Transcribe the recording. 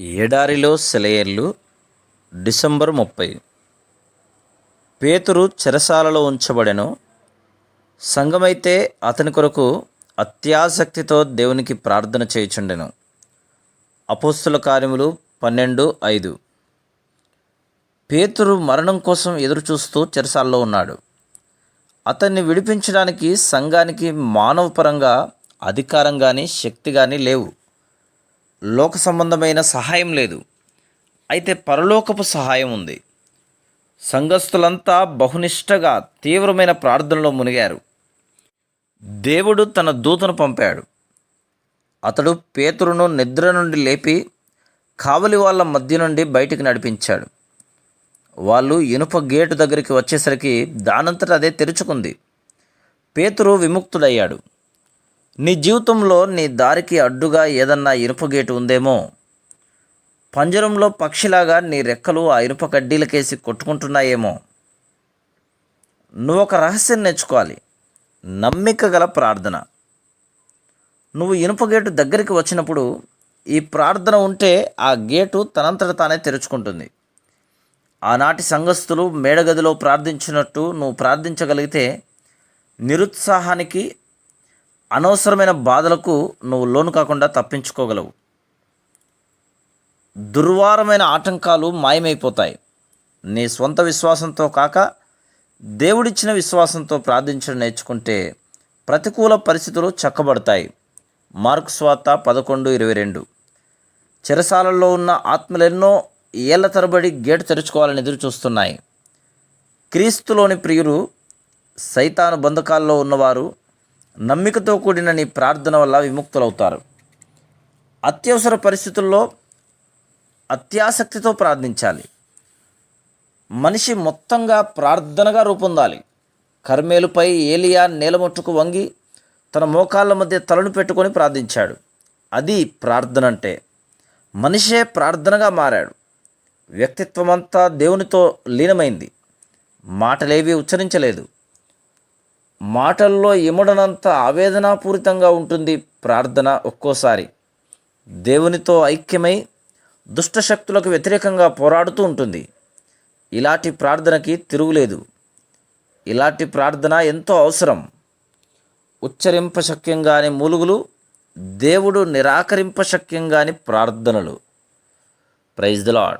ఎడారిలో సెలయర్లు డిసెంబర్ ముప్పై. పేతురు చెరసాలలో ఉంచబడెను. సంఘమైతే అతని కొరకు అత్యాసక్తితో దేవునికి ప్రార్థన చేయుచుండెను. అపోస్తుల కార్యములు పన్నెండు ఐదు. పేతురు మరణం కోసం ఎదురుచూస్తూ చెరసాలలో ఉన్నాడు. అతన్ని విడిపించడానికి సంఘానికి మానవపరంగా అధికారం కానీ శక్తి కానీ లేవు. లోక సంబంధమైన సహాయం లేదు. అయితే పరలోకపు సహాయం ఉంది. సంఘస్థులంతా బహునిష్టగా తీవ్రమైన ప్రార్థనలో మునిగారు. దేవుడు తన దూతను పంపాడు. అతడు పేతురును నిద్ర నుండి లేపి కావలి వాళ్ళ మధ్య నుండి బయటికి నడిపించాడు. వాళ్ళు ఇనుప గేటు దగ్గరికి వచ్చేసరికి దానంతట అదే తెరుచుకుంది. పేతురు విముక్తుడయ్యాడు. నీ జీవితంలో నీ దారికి అడ్డుగా ఏదన్నా ఇనుప గేటు ఉందేమో? పంజరంలో పక్షిలాగా నీ రెక్కలు ఆ ఇనుప కడ్డీలకేసి కొట్టుకుంటున్నాయేమో? నువ్వు ఒక రహస్యం నేర్చుకోవాలి. నమ్మిక గల ప్రార్థన. నువ్వు ఇనుప గేటు దగ్గరికి వచ్చినప్పుడు ఈ ప్రార్థన ఉంటే ఆ గేటు తనంతట తానే తెరుచుకుంటుంది. ఆనాటి సంఘస్థులు మేడగదిలో ప్రార్థించినట్టు నువ్వు ప్రార్థించగలిగితే నిరుత్సాహానికి అనవసరమైన బాధలకు నువ్వు లోను కాకుండా తప్పించుకోగలవు. దుర్వారమైన ఆటంకాలు మాయమైపోతాయి. నీ స్వంత విశ్వాసంతో కాక దేవుడిచ్చిన విశ్వాసంతో ప్రార్థించడం నేర్చుకుంటే ప్రతికూల పరిస్థితులు చక్కబడతాయి. మార్క్ స్వాత పదకొండు ఇరవై రెండు. చెరసాలలో ఉన్న ఆత్మలెన్నో ఏళ్ళ తరబడి గేటు తెరుచుకోవాలని ఎదురు చూస్తున్నాయి క్రీస్తులోని ప్రియులు సైతాను బంధకాల్లో ఉన్నవారు నమ్మికతో కూడిన నీ ప్రార్థన వల్ల విముక్తులవుతారు. అత్యవసర పరిస్థితుల్లో అత్యాసక్తితో ప్రార్థించాలి. మనిషి మొత్తంగా ప్రార్థనగా రూపొందాలి. కర్మేలుపై ఏలియా నేలముట్టుకు వంగి తన మోకాళ్ళ మధ్య తలను పెట్టుకొని ప్రార్థించాడు. అది ప్రార్థన అంటే మనిషే ప్రార్థనగా మారాడు. వ్యక్తిత్వం అంతా దేవునితో లీనమైంది. మాటలేవి ఉచ్చరించలేదు. మాటల్లో ఇమడనంత ఆవేదనాపూరితంగా ఉంటుంది ప్రార్థన ఒక్కోసారి. దేవునితో ఐక్యమై దుష్టశక్తులకు వ్యతిరేకంగా పోరాడుతూ ఉంటుంది. ఇలాంటి ప్రార్థనకి తిరుగులేదు. ఇలాంటి ప్రార్థన ఎంతో అవసరం. ఉచ్చరింపశక్యంగాని మూలుగులు దేవుడు నిరాకరింపశక్యంగాని ప్రార్థనలు. Praise the lord